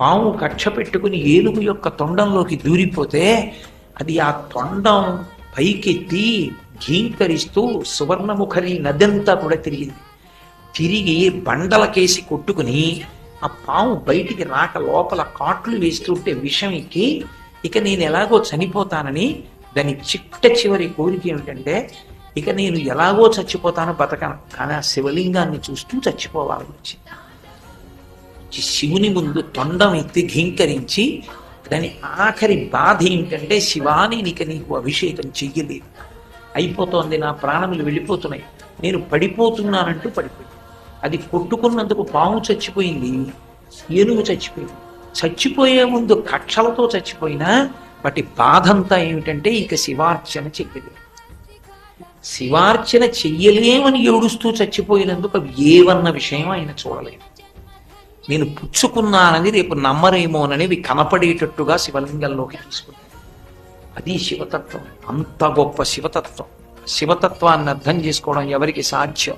పాము కక్ష పెట్టుకుని ఏనుగు యొక్క తొండంలోకి దూరిపోతే అది ఆ తొండం పైకెత్తి ఘీంకరిస్తూ సువర్ణముఖరి నదంతా కూడా తిరిగింది. తిరిగి బండలకేసి కొట్టుకుని ఆ పాము బయటికి రాక లోపల కాట్లు వేస్తుంటే విషం ఎక్కి ఇక నేను ఎలాగో చనిపోతానని దాని చిట్ట చివరి కోరిక ఏమిటంటే ఇక నేను ఎలాగో చచ్చిపోతానో బతకను. కానీ ఆ శివలింగాన్ని చూస్తూ చచ్చిపోవాలని వచ్చింది వచ్చి శివుని ముందు తొండం ఎత్తి ఘీంకరించి దాని ఆఖరి బాధ ఏంటంటే శివాని నీకు నీకు అభిషేకం చెయ్యలేదు. అయిపోతోంది నా ప్రాణములు వెళ్ళిపోతున్నాయి. నేను పడిపోతున్నానంటూ పడిపోయింది. అది కొట్టుకున్నందుకు పాము చచ్చిపోయింది. ఏనుగు చచ్చిపోయింది. చచ్చిపోయే ముందు కక్షలతో చచ్చిపోయినా వాటి బాధంతా ఏమిటంటే ఇక శివార్చన చెయ్యలేదు. శివార్చన చెయ్యలేమని ఏడుస్తూ చచ్చిపోయినందుకు ఏవన్న విషయం ఆయన చూడలేదు. నేను పుచ్చుకున్నానని రేపు నమ్మరేమోనని కనపడేటట్టుగా శివలింగంలోకి తీసుకున్నాను. అది శివతత్వం. అంత గొప్ప శివతత్వం. శివతత్వాన్ని అర్థం చేసుకోవడం ఎవరికి సాధ్యం?